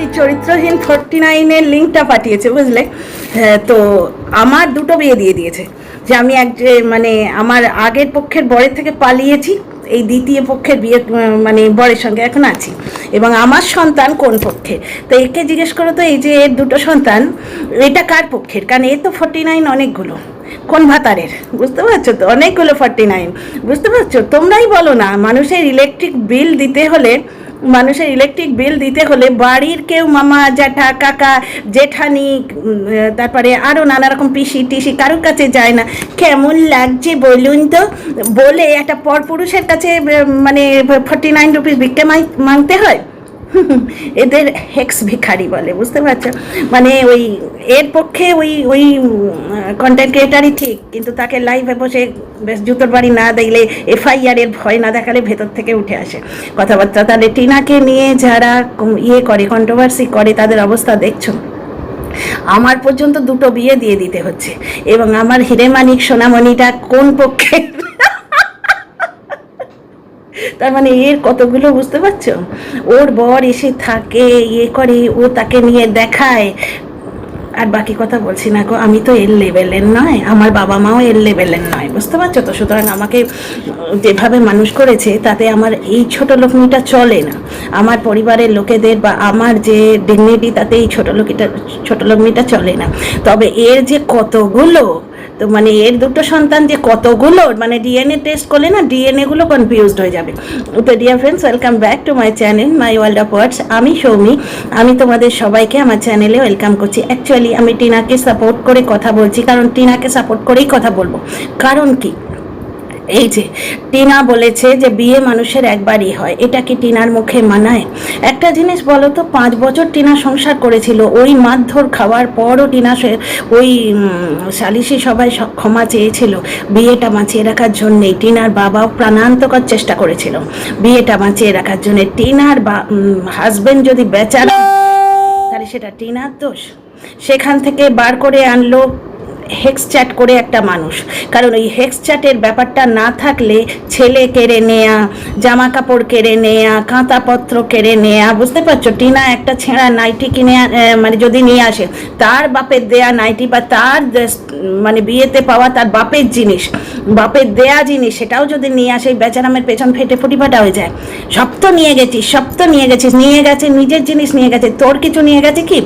এই চরিত্রহীন ফোরটি নাইনের লিঙ্কটা পাঠিয়েছে বুঝলে? হ্যাঁ, তো আমার দুটো বিয়ে দিয়ে দিয়েছে। যে আমি এক মানে আমার আগের পক্ষের বরের থেকে পালিয়েছি এই দ্বিতীয় পক্ষের বিয়ে মানে বরের সঙ্গে এখন আছি। এবং আমার সন্তান কোন পক্ষে? তো একে জিজ্ঞেস করো তো এই যে এর দুটো সন্তান এটা কার পক্ষের? কারণ এ তো ফোরটি নাইন অনেকগুলো। কোন ভাতারের? বুঝতে পারছ তো? অনেকগুলো ফর্টি নাইন বুঝতে পারছ? তোমরাই বলো না মানুষের ইলেকট্রিক বিল দিতে হলে মানুষের ইলেকট্রিক বিল দিতে হলে বাড়ির কেউ মামা, জ্যাঠা, কাকা, জেঠানি তারপরে আরও নানা রকম পিসি, টিসি কারোর কাছে যায় না। কেমন লাগছে বলুন তো? বলে একটা পরপুরুষের কাছে মানে ফর্টি নাইন রুপিস ভিক্ষে মাংতে হয়? এদের হেক্স ভিখারি বলে, বুঝতে পারছ? মানে ওই, এর পক্ষে ওই ওই কন্টেন্ট ক্রিয়েটারই ঠিক, কিন্তু তাকে লাইভে বসে বেশ জুতোর বাড়ি না দেখলে এফআইআর এর ভয় না দেখালে ভেতর থেকে উঠে আসে। কথাবার্তা তাহলে টিনাকে নিয়ে যারা ইয়ে করে কন্ট্রোভার্সি করে, তাদের অবস্থা দেখছ? আমার পর্যন্ত দুটো বিয়ে দিয়ে দিতে হচ্ছে, এবং আমার হিরেমানিক সোনামণিটা কোন পক্ষে তার মানে এর কতগুলো বুঝতে পারছ? ওর বর এসে থাকে ইয়ে করে, ও তাকে নিয়ে দেখায়। আর বাকি কথা বলছি না গো, আমি তো এর লেভেলের নয়, আমার বাবা মাও এর লেভেলের নয়, বুঝতে পারছ তো? সুতরাং আমাকে যেভাবে মানুষ করেছে, তাতে আমার এই ছোট লোকনিটা চলে না। আমার পরিবারের লোকেদের বা আমার যে ডিগনিটি তাতে এই ছোট লোকিটা, ছোট লোকনিটা চলে না। তবে এর যে কতগুলো তো মানে এর দুটো সন্তান যে কতগুলো মানে ডিএনএ টেস্ট করলে না ডিএনএ গুলো কনফিউজড হয়ে যাবে। তো dear friends welcome back to my channel my world of words আমি সৌমি, আমি তোমাদের সবাইকে আমার চ্যানেলে ওয়েলকাম করছি। অ্যাকচুয়ালি আমি টিনাকে সাপোর্ট করে কথা বলছি, কারণ টিনাকে সাপোর্ট করেই কথা বলব। কারণ কি? এই যে, টিনা বলেছে যে বিয়ে মানুষের একবারই হয়। এটা কি টিনার মুখে মানায়? একটা জিনিস বলো তো পাঁচ বছর টিনা সংসার করেছিল, ওই মারধর খাওয়ার পরও টিনা ওই সালিশি সবাই ক্ষমা চেয়েছিল। বিয়েটা বাঁচিয়ে রাখার জন্যেই টিনার বাবাও প্রাণান্তকর চেষ্টা করেছিল। বিয়েটা বাঁচিয়ে রাখার জন্যে টিনার বা হাজবেন্ড যদি বেচারা, তাহলে সেটা টিনার দোষ। সেখান থেকে বার করে আনলো হেক্স চ্যাট করে একটা মানুষ। কারণ ওই হেক্স চ্যাটের ব্যাপারটা না থাকলে ছেলে কেড়ে নেয়া জামা কাপড় কেড়ে নেয়া কাঁথাপত্র কেড়ে নেয়া, বুঝতে পারছ? টিনা একটা ছেঁড়া নাইটি কিনে মানে যদি নিয়ে আসে, তার বাপের দেয়া নাইটি বা তার মানে বিয়েতে পাওয়া তার বাপের জিনিস, বাপের দেয়া জিনিস, সেটাও যদি নিয়ে আসে, বেচারামের পেছন ফেটে ফুটিফাটা হয়ে যায়। সব তো নিয়ে গেছিস সব তো নিয়ে গেছিস, নিয়ে গেছে, নিজের জিনিস নিয়ে গেছে, তোর কিছু নিয়ে গেছে কি?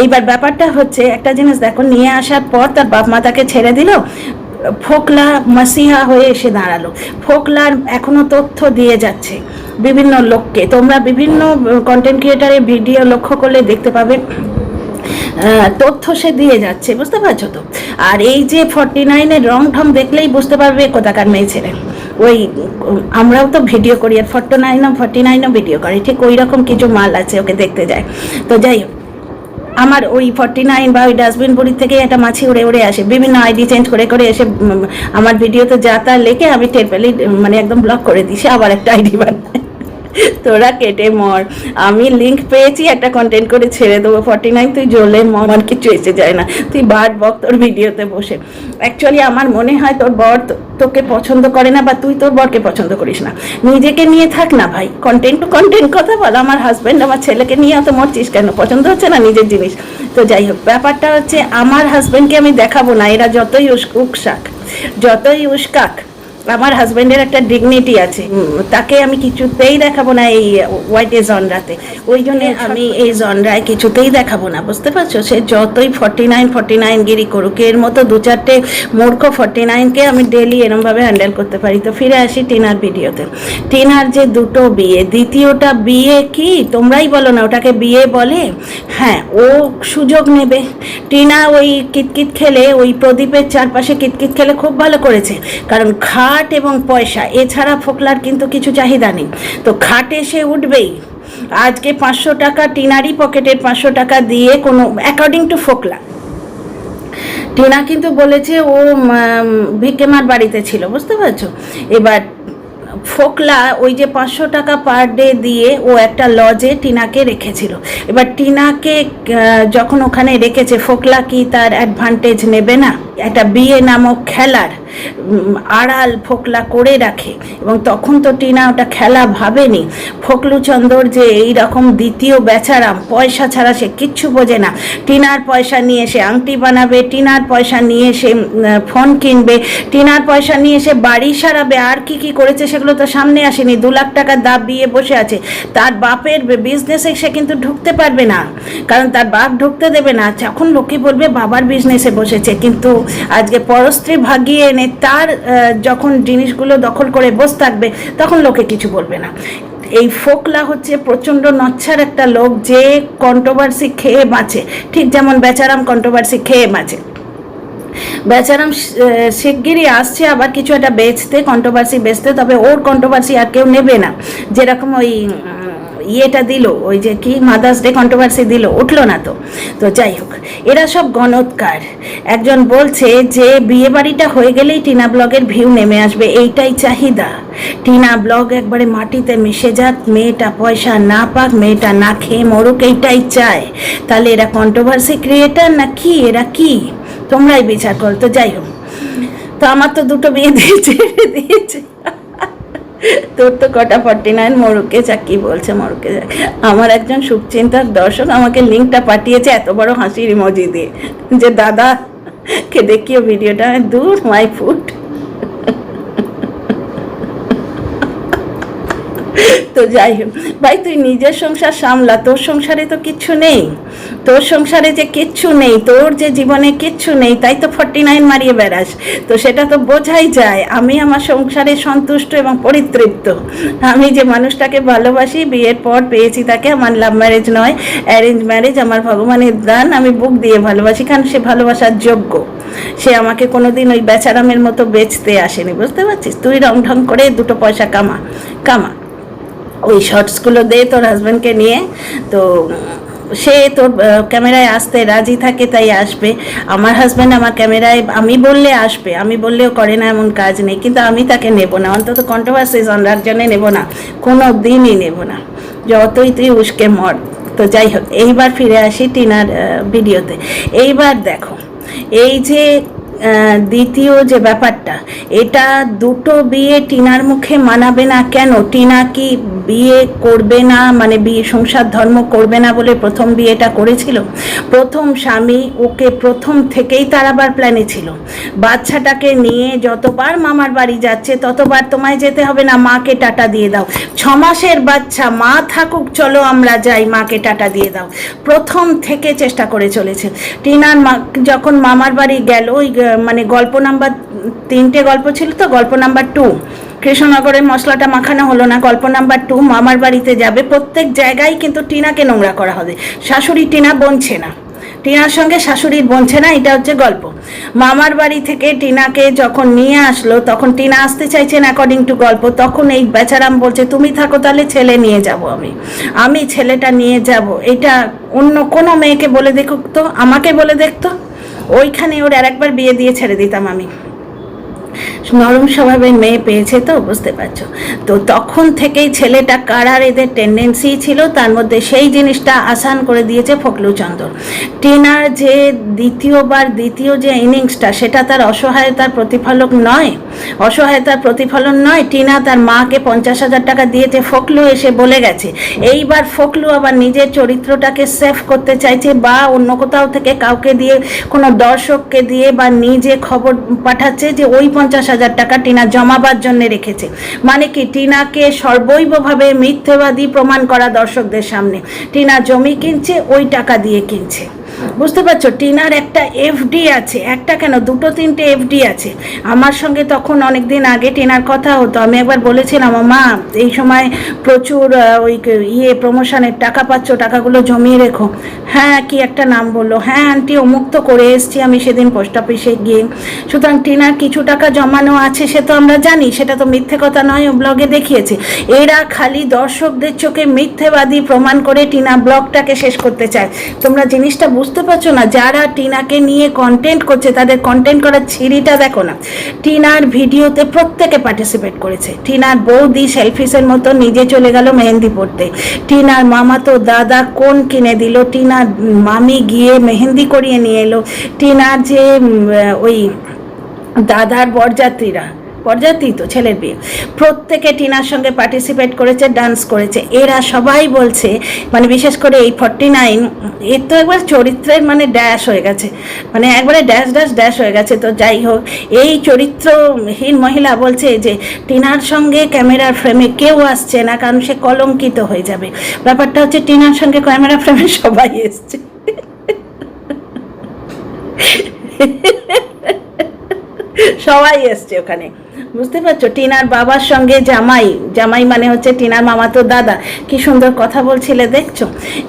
এইবার ব্যাপারটা হচ্ছে, একটা জিনিস দেখো, নিয়ে আসার পর তার বাপ মা তাকে ছেড়ে দিল, ফোকলা মাসিহা হয়ে এসে দাঁড়াল। ফোকলার এখনও তথ্য দিয়ে যাচ্ছে বিভিন্ন লোককে। তোমরা বিভিন্ন কন্টেন্ট ক্রিয়েটারের ভিডিও লক্ষ্য করলে দেখতে পাবে তথ্য সে দিয়ে যাচ্ছে, বুঝতে পারছ তো? আর এই যে ফর্টি নাইনের রং ঢং দেখলেই বুঝতে পারবে কোথাকার মেয়ে ছেলে। ওই, আমরাও তো ভিডিও করি, আর ফর্টি নাইনও ফর্টি নাইনও ভিডিও করে, ঠিক ওই রকম কিছু মাল আছে ওকে দেখতে যায়। তো যাই হোক আমার ওই ফর্টি নাইন বা ওই ডাস্টবিন বড়ির থেকে একটা মাছি উড়ে উড়ে আসে। বিভিন্ন আইডি চেঞ্জ করে করে এসে আমার ভিডিওতে যা তা লেখে আমি টের মানে একদম ব্লক করে দিই। সে আবার একটা আইডি বানায়। তোরা কেটে মর। আমি লিংক পেয়েছি, একটা কন্টেন্ট করে ছেড়ে দেবো। ফর্টি নাইন তুই জ্বলে মর, আমার কিছু এসে যায় না। তুই বাদ বক তোর ভিডিওতে বসে। অ্যাকচুয়ালি আমার মনে হয় তোর বর তোকে পছন্দ করে না বা তুই তোর বরকে পছন্দ করিস না। নিজেকে নিয়ে থাক না ভাই। কন্টেন্ট টু কন্টেন্ট কথা বল। আমার হাজব্যান্ড আমার ছেলেকে নিয়ে অত মরছিস কেন? পছন্দ হচ্ছে না নিজের জিনিস? তো যাই হোক, ব্যাপারটা হচ্ছে আমার হাজব্যান্ডকে আমি দেখাবো না। এরা যতই উস- উস্কাক যতই উস্কাক আমার হাজবেন্ডের একটা ডিগনিটি আছে। তাকে আমি কিছুতেই দেখাবো না এই হোয়াইট এ জনরাতে ওই জন্য আমি এই জনরায় কিছুতেই দেখাবো না বুঝতে পারছ? সে যতই ফর্টি নাইন ফর্টি নাইন গিরি করুক এর মতো দু চারটে মূর্খ ফর্টি নাইনকে আমি ডেলি এরমভাবে হ্যান্ডেল করতে পারি। তো ফিরে আসি টিনার ভিডিওতে টিনার যে দুটো বিয়ে দ্বিতীয়টা বিয়ে কি? তোমরাই বলো না ওটাকে বিয়ে বলে? হ্যাঁ ও সুযোগ নেবে। টিনা ওই কিতকিত খেলে ওই প্রদীপের চারপাশে কিতকিত খেলে খুব ভালো করেছে। কারণ খাট এবং পয়সা। এছাড়া ফোকলার কিন্তু কিছু চাহিদা নেই। তো খাটে সে উঠবেই। আজকে পাঁচশো টাকা, টিনারই পকেটের পাঁচশো টাকা দিয়ে কোনো অ্যাকর্ডিং টু ফোকলা। টিনা কিন্তু বলেছে, ও ভিকেমার বাড়িতে ছিল বুঝতে পারছ? এবার ফোকলা ওই যে পাঁচশো টাকা পার ডে দিয়ে ও একটা লজে টিনাকে রেখেছিল। এবার টিনাকে যখন ওখানে রেখেছে, ফোকলা কি তার অ্যাডভান্টেজ নেবে না? একটা বিয়ে নামক খেলার আড়াল ফোকলা করে রাখে। এবং তখন তো টিনা ওটা খেলা ভাবেনি। ফকলুচন্দর যে এই রকম দ্বিতীয় বেচারাম, পয়সা ছাড়া সে কিচ্ছু বোঝে না। টিনার পয়সা নিয়ে সে আংটি বানাবে, টিনার পয়সা নিয়ে সে ফোন কিনবে, টিনার পয়সা নিয়ে সে বাড়ি সারাবে, আর কি কি করেছে সেগুলো তো সামনে আসেনি। দু লাখ টাকা দাব দিয়ে বসে আছে। তার বাপের বিজনেসে সে কিন্তু ঢুকতে পারবে না। কারণ তার বাপ ঢুকতে দেবে না। যখন লোকে বলবে, বাবার বিজনেসে বসেছে। কিন্তু আজকে পরস্ত্রী ভাগিয়ে এনে তার যখন জিনিসগুলো দখল করে বসে থাকবে, তখন লোকে কিছু বলবে না। এই ফোকলা হচ্ছে প্রচণ্ড নচ্ছার একটা লোক যে কন্ট্রোভার্সি খেয়ে বাঁচে। ঠিক যেমন বেচারাম কন্ট্রোভার্সি খেয়ে বাঁচে। বেচারাম শিগগিরই আসছে আবার কিছু একটা বেচতে কন্ট্রোভার্সি বেচতে, তবে ওর কন্ট্রোভার্সি আর কেউ নেবে না। যেরকম ওই ইয়েটা দিল, ওই যে কি মাদার্স ডে কন্ট্রোভার্সি দিল, উঠল না তো। তো যাই হোক, এরা সব গণৎকার। একজন বলছে যে, বিয়ে বাড়িটা হয়ে গেলেই টিনা ব্লগের ভিউ নেমে আসবে, এইটাই চাহিদা। টিনা ব্লগ একবারে মাটিতে মিশে যাক, মেয়েটা পয়সা না পাক, মেয়েটা না খেয়ে মরুক, এইটাই চায়। তাহলে এরা কন্ট্রোভার্সি ক্রিয়েটার না কি, এরা কি? তোমরাই বিচার করো, তো যাই হোক। তো আমার তো দুটো বিয়ে দিয়েছে দিয়েছে। তোর তো কটা ফর্টি নাইন মরুকে যাক কি বলছে মরুকে আমার একজন শুভচিন্তার দর্শক আমাকে লিঙ্কটা পাঠিয়েছে এত বড় হাসির ইমোজি দিয়ে। যে, দাদা কে দেখিও ভিডিওটা দূর মাই ফুড তো যাই হোক, ভাই তুই নিজের সংসার সামলা, তোর সংসারে তো কিচ্ছু নেই। তোর সংসারে যে কিচ্ছু নেই, তোর যে জীবনে কিচ্ছু নেই, তাই তো ফর্টি নাইন মারিয়ে বেড়াস। তো সেটা তো বোঝাই যায়, আমি আমার সংসারে সন্তুষ্ট এবং পরিতৃপ্ত। আমি যে মানুষটাকে ভালোবাসি, বিয়ের পর পেয়েছি তাকে, আমার লাভ ম্যারেজ নয় অ্যারেঞ্জ ম্যারেজ আমার ভগবানের দান, আমি বুক দিয়ে ভালোবাসি, কারণ সে ভালোবাসার যোগ্য। সে আমাকে কোনোদিন ওই বেচারামের মতো বেচতে আসেনি, বুঝতে পারছিস? তুই রং ঢং করে দুটো পয়সা কামা কামা। ওই শর্টসগুলো দে তোর হাজব্যান্ডকে নিয়ে। তো সে তোর ক্যামেরায় আসতে রাজি থাকে, তাই আসবে। আমার হাজব্যান্ড আমার ক্যামেরায়, আমি বললে আসবে, আমি বললেও করে না, এমন কাজ নেই। কিন্তু আমি তাকে নেব না, অন্তত কন্ট্রোভার্সিস অন্যার জন্যে নেব না। কোনো দিনই নেব না, যতই তুই উস্কে মর। তো যাই হোক, এইবার ফিরে আসি টিনার ভিডিওতে এইবার দেখো, এই যে দ্বিতীয় যে ব্যাপারটা, এটা দুটো বিয়ে টিনার মুখে মানাবে না কেন? টিনা কি বিয়ে করবে না? মানে বিয়ে সংসার ধর্ম করবে না বলে প্রথম বিয়েটা করেছিল? প্রথম স্বামী ওকে প্রথম থেকেই তার আবার প্ল্যানে ছিল। বাচ্চাটাকে নিয়ে যতবার মামার বাড়ি যাচ্ছে, ততবার তোমায় যেতে হবে না, মাকে টাটা দিয়ে দাও। ছ মাসের বাচ্চা, মা থাকুক, চলো আমরা যাই, মাকে টাটা দিয়ে দাও। প্রথম থেকে চেষ্টা করে চলেছে। টিনার মা, যখন মামার বাড়ি গেল, ওই মানে গল্প নাম্বার তিনটে গল্প ছিল তো, গল্প নাম্বার টু। কৃষ্ণনগরের মশলাটা মাখানো হলো না, গল্প নাম্বার টু, মামার বাড়িতে যাবে। প্রত্যেক জায়গায় কিন্তু টিনাকে নোংরা করা হবে। শাশুড়ি টিনা বনছে না। টিনার সঙ্গে শাশুড়ির বনছে না, এটা হচ্ছে গল্প। মামার বাড়ি থেকে টিনাকে যখন নিয়ে আসলো, তখন টিনা আসতে চাইছেন অ্যাকর্ডিং টু গল্প। তখন এই বেচারাম বলছে, তুমি থাকো তাহলে ছেলে নিয়ে যাব আমি। আমি ছেলেটা নিয়ে যাব। এটা অন্য কোনো মেয়েকে বলে দেখুক তো, আমাকে বলে দেখতো? ওইখানে ওর আর একবার বিয়ে দিয়ে ছেড়ে দিতাম আমি। নরম স্বভাবের মেয়ে পেয়েছে তো, বুঝতে পারছ। তো তখন থেকেই ছেলেটা কারার এদের টেন্ডেন্সি ছিল, তার মধ্যে সেই জিনিসটা আসান করে দিয়েছে ফকলুচন্দ্র টিনার যে দ্বিতীয়বার দ্বিতীয় যে ইনিংসটা, সেটা তার অসহায়তার প্রতিফলক নয়। অসহায়তার প্রতিফলন নয়, টিনা তার মাকে পঞ্চাশ হাজার টাকা দিয়েছে, ফকলু এসে বলে গেছে। এইবার ফকলু আবার নিজের চরিত্রটাকে সেভ করতে চাইছে, বা অন্য কোথাও থেকে কাউকে দিয়ে, কোনো দর্শককে দিয়ে, বা নিজে খবর পাঠাচ্ছে যে ওই পঞ্চাশ হাজার টাকা টিনা জমাবার জন্য রেখেছে। মানে কি, টিনাকে সর্বৈবভাবে মিথ্যেবাদী প্রমাণ করা দর্শকদের সামনে। টিনা জমি কিনছে, ওই টাকা দিয়ে কিনছে। বুঝতে পারছ? টিনার একটা এফডি আছে। একটা কেন? দুটো, তিনটে এফডি আছে। আমার সঙ্গে তখন অনেক দিন আগে টিনার কথা হতো। আমি একবার বলেছিলাম, মা, এই সময় প্রচুর ওই ইয়ে প্রমোশনের টাকা পাচ্ছ, টাকাগুলো জমিয়ে রেখো। হ্যাঁ কি একটা নাম বলল। হ্যাঁ আন্টি অমুক তো করে এসছি আমি সেদিন পোস্ট অফিসে গিয়ে। সুতরাং টিনার কিছু টাকা জমানো আছে, সে তো আমরা জানি, সেটা তো মিথ্যে কথা নয়, ও ব্লগে দেখিয়েছে। এরা খালি দর্শকদের চোখে মিথ্যেবাদী প্রমাণ করে টিনা ব্লগটাকে শেষ করতে চায়। তোমরা জিনিসটা বুঝতে বুঝতে পারছ না? যারা টিনাকে নিয়ে কন্টেন্ট করছে, তাদের কন্টেন্ট করার ছিঁড়িটা দেখো না। টিনার ভিডিওতে প্রত্যেকে পার্টিসিপেট করেছে। টিনার বৌদি সেলফিসের মতো নিজে চলে গেল মেহেন্দি পড়তে টিনার মামা তো দাদা কোন কিনে দিল? টিনার মামি গিয়ে মেহেন্দি করিয়ে নিয়ে এলো। টিনার যে ওই দাদার বরযাত্রীরা বরযাত্রী তো ছেলের বিয়ে। প্রত্যেকে টিনার সঙ্গে পার্টিসিপেট করেছে ডান্স করেছে। এরা সবাই বলছে মানে বিশেষ করে এই ফর্টি নাইন এর তো একবার চরিত্রের মানে ড্যাশ হয়ে গেছে। মানে একবারে ড্যাশ ড্যাশ ড্যাশ হয়ে গেছে। তো যাই হোক, এই চরিত্রহীন মহিলা বলছে যে, টিনার সঙ্গে ক্যামেরার ফ্রেমে কেউ আসছে না, কারণ সে কলঙ্কিত হয়ে যাবে। ব্যাপারটা হচ্ছে টিনার সঙ্গে ক্যামেরা ফ্রেমে সবাই এসছে। সবাই এসছে ওখানে। বুঝতে পারছ? টিনার বাবার সঙ্গে জামাই জামাই মানে হচ্ছে টিনার মামা তো দাদা। কি সুন্দর কথা বলছিলে, দেখছ?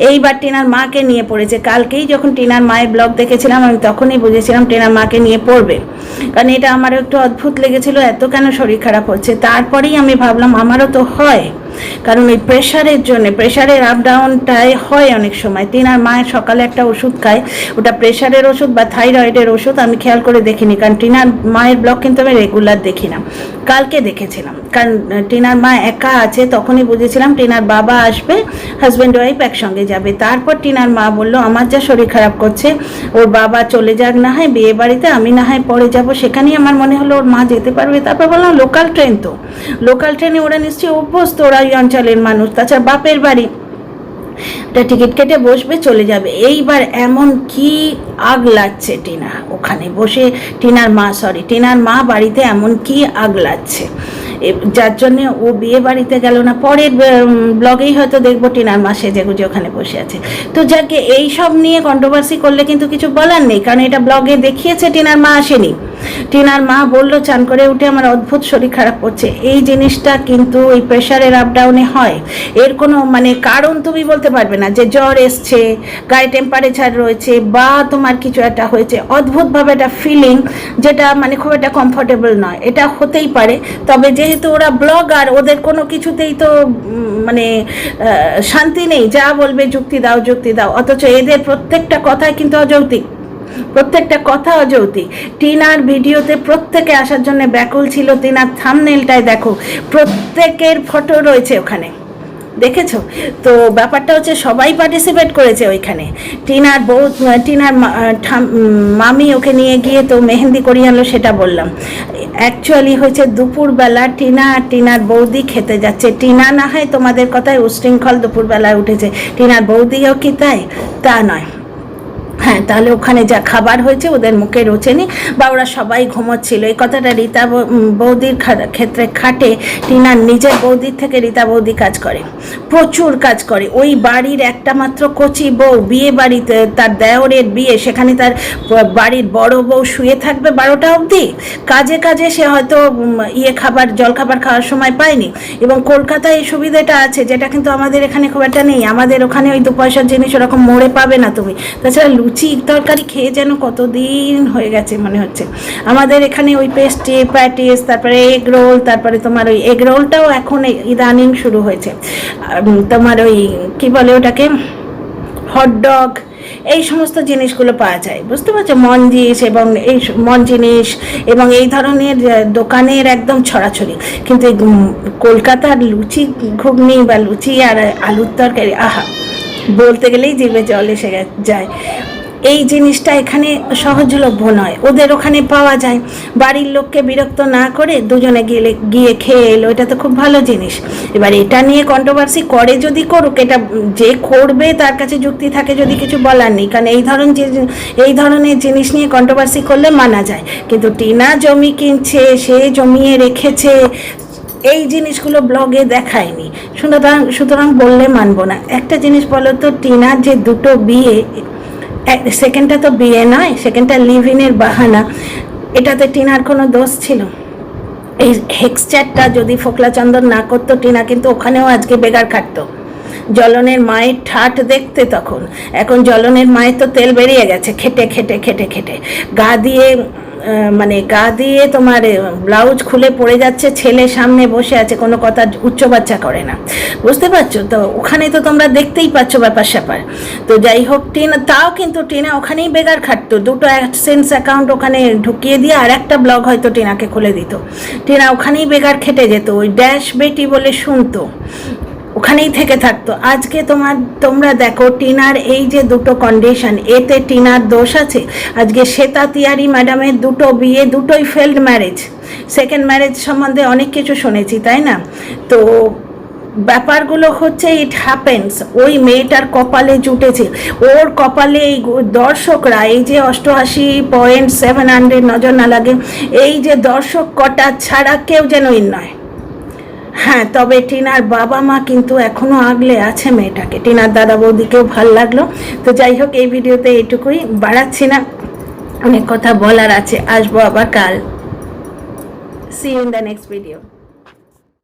এইবার টিনার মাকে নিয়ে পড়েছে। কালকেই যখন টিনার মায়ের ব্লগ দেখেছিলাম, আমি তখনই বুঝেছিলাম টিনার মাকে নিয়ে পড়বে। কারণ এটা আমারও একটু অদ্ভুত লেগেছিল, এত কেন শরীর খারাপ হচ্ছে? তারপরেই আমি ভাবলাম, আমারও তো হয়। কারণ এই প্রেশারের জন্য প্রেশারের আপ ডাউনটাই হয় অনেক সময়। তিন আর মায়ের সকালে একটা ওষুধ খায়, ওটা প্রেশারের ওষুধ বা থাইরয়েডের ওষুধ, আমি খেয়াল করে দেখিনি, কারণ টিনার মায়ের ব্লগ কিন্তু আমি রেগুলার দেখি না। কালকে দেখেছিলাম। কারণ টিনার মা একা আছে, তখনই বুঝেছিলাম টিনার বাবা আসবে হাজব্যান্ড ওয়াইফ একসঙ্গে যাবে। তারপর টিনার মা বলল, আমার যা শরীর খারাপ করছে, ওর বাবা চলে যাক না হয়, বিয়ে বাড়িতে আমি না হয় পরে যাব। সেখানেই আমার মনে হলো, ওর মা যেতে পারবে। তারপর বললাম লোকাল ট্রেন তো। লোকাল ট্রেনে ওরা নিশ্চয়ই অভ্যস্ত, ওরা ওই অঞ্চলের মানুষ। তাছাড়া বাপের বাড়ি একটা টিকিট কেটে বসবে, চলে যাবে। এইবার এমন কি আগ লাগছে টিনা, ওখানে বসে টিনার মা সরি টিনার মা বাড়িতে এমন কি আগ লাগছে? যার জন্য ও বিয়ে বাড়িতে গেল না, পরের ব্লগেই হয়তো দেখব টিনার মা সেজে গুজে ওখানে বসে আছে। তো যাকে এই সব নিয়ে কন্ট্রোভার্সি করলে কিন্তু কিছু বলার নেই, কারণ এটা ব্লগে দেখিয়েছে টিনার মা আসেনি। টিনার মা বলল, চান করে উঠে আমার অদ্ভুত শরীর খারাপ করছে। এই জিনিসটা কিন্তু ওই প্রেশারের আপ ডাউনে হয়। এর কোনো মানে কারণ তুমি বলতে পারবে না যে জ্বর এসছে, গায়ে টেম্পারেচার রয়েছে বা তোমার কিছু একটা হয়েছে। অদ্ভুতভাবে একটা ফিলিং যেটা মানে খুব একটা কমফোর্টেবল নয়। এটা হতেই পারে। তবে যেহেতু ওরা ব্লগার ওদের কোনো কিছুতেই তো মানে শান্তি নেই। যা বলবে যুক্তি দাও যুক্তি দাও। অথচ এদের প্রত্যেকটা কথাই কিন্তু অযৌক্তিক। প্রত্যেকটা কথা অযৌতিক টিনার ভিডিওতে প্রত্যেকে আসার জন্য ব্যাকুল ছিল টিনার থামনেলটায় দেখো। প্রত্যেকের ফটো রয়েছে ওখানে। দেখেছ? তো ব্যাপারটা হচ্ছে সবাই পার্টিসিপেট করেছে ওইখানে। টিনার বউ, টিনার মামি ওকে নিয়ে গিয়ে তো মেহেন্দি করিয়ে আনলো সেটা বললাম। অ্যাকচুয়ালি হয়েছে দুপুরবেলা টিনা আর টিনার বৌদি খেতে যাচ্ছে। টিনা না হয় তোমাদের কথায় উশৃঙ্খল দুপুরবেলায় উঠেছে। টিনার বৌদিও কি তাই? তা নয়। তাহলে ওখানে যা খাবার হয়েছে ওদের মুখে রোচেনি বা ওরা সবাই ঘুমোচ্ছিল। এই কথাটা রীতা বৌদির ক্ষেত্রে খাটে। টিনার নিজের বৌদির থেকে রীতা বৌদি কাজ করে। প্রচুর কাজ করে। ওই বাড়ির একটা মাত্র কচি বউ, বিয়ে বাড়িতে তার দেওরের বিয়ে, সেখানে তার বাড়ির বড় বউ শুয়ে থাকবে বারোটা অবধি। কাজে কাজে সে হয়তো ইয়ে খাবার, জল খাবার খাওয়ার সময় পায়নি। এবং কলকাতায় এই সুবিধাটা আছে, যেটা কিন্তু আমাদের এখানে খুব একটা নেই। আমাদের ওখানে ওই দু পয়সার জিনিস ওরকম মোড়ে পাবে না তুমি। তাছাড়া লুচি তরকারি খেয়ে যেন কতদিন হয়ে গেছে মনে হচ্ছে। আমাদের এখানে ওই পেস্ট্রি প্যাটিস, তারপরে এগ রোল, তারপরে তোমার ওই এগ রোলটাও এখন ইদানিং শুরু হয়েছে। তোমার ওই কি বলে ওটাকে? হটডগ এই সমস্ত জিনিসগুলো পাওয়া যায়। বুঝতে পারছ? মন জিনিস এবং এই মন জিনিস এবং এই ধরনের দোকানের একদম ছড়াছড়ি। কিন্তু কলকাতার লুচি ঘুগনি বা লুচি আর আলুর তরকারি, আহা! বলতে গেলেই জিভে জল এসে যায়। এই জিনিসটা এখানে সহজলভ্য নয়। ওদের ওখানে পাওয়া যায়। বাড়ির লোককে বিরক্ত না করে দুজনে গেলে, গিয়ে খেয়ে এলো। এটা তো খুব ভালো জিনিস। এবার এটা নিয়ে কন্ট্রোভার্সি করে যদি করুক, এটা যে করবে তার কাছে যুক্তি থাকে যদি কিছু বলার নেই। কারণ এই ধরন যে, এই ধরনের জিনিস নিয়ে কন্ট্রোভার্সি করলে মানা যায়। কিন্তু টিনা জমি কিনছে, সে জমিয়ে রেখেছে, এই জিনিসগুলো ব্লগে দেখায়নি। সুতরাং সুতরাং বললে মানবো না। একটা জিনিস বলো তো, টিনার যে দুটো বিয়ে সেকেন্ডটা তো বিয়ে নয়, সেকেন্ডটা লিভ ইনের বাহানা। এটাতে টিনার কোনো দোষ ছিল? এই হেক্সচারটা যদি ফোকলাচন্দন না করতো, টিনা কিন্তু ওখানেও আজকে বেগার খাটতো। জলনের মায়ের ঠাট দেখতে তখন। এখন জলনের মায়ের তো তেল বেরিয়ে গেছে, খেটে খেটে খেটে খেটে। গা দিয়ে মানে গা দিয়ে তোমার ব্লাউজ খুলে পড়ে যাচ্ছে, ছেলে সামনে বসে আছে, কোনো কথা উচ্চ বাচ্চা করে না। বুঝতে পারছ? তো ওখানে তো তোমরা দেখতেই পাচ্ছ ব্যাপার স্যাপার। তো যাই হোক, টিনা, তাও কিন্তু টিনা ওখানেই বেগার খাটতো। দুটো অ্যাডসেন্স অ্যাকাউন্ট ওখানে ঢুকিয়ে দিয়ে আর একটা ব্লগ হয়তো টিনাকে খুলে দিত। টিনা ওখানেই বেগার খেটে যেত। ওই ড্যাশ বেটি বলে শুনতো। ওখানেই থেকে থাকতো। আজকে তোমার, তোমরা দেখো, টিনার এই যে দুটো কন্ডিশন এতে টিনার দোষ আছে। আজকে শ্বেতা তিয়ারি ম্যাডামের দুটো বিয়ে, দুটোই ফেল্ড ম্যারেজ সেকেন্ড ম্যারেজ সম্বন্ধে অনেক কিছু শুনেছি, তাই না? তো ব্যাপারগুলো হচ্ছে ইট হ্যাপেন্স ওই মেয়েটার কপালে জুটেছে। ওর কপালে এই দর্শকরা, এই যে অষ্টআশি পয়েন্ট সেভেন হান্ড্রেড নজর না লাগে, এই যে দর্শক কটা ছাড়া কেউ যেন নয়। হ্যাঁ তবে টিনার বাবা মা কিন্তু এখনও আগলে আছে মেয়েটাকে। টিনার দাদা বৌদিকেও ভালো লাগল। তো যাই হোক, এই ভিডিওতে এইটুকুই। বাড়াচ্ছি না। অনেক কথা বলার আছে। আসব আবার কাল। See in the next video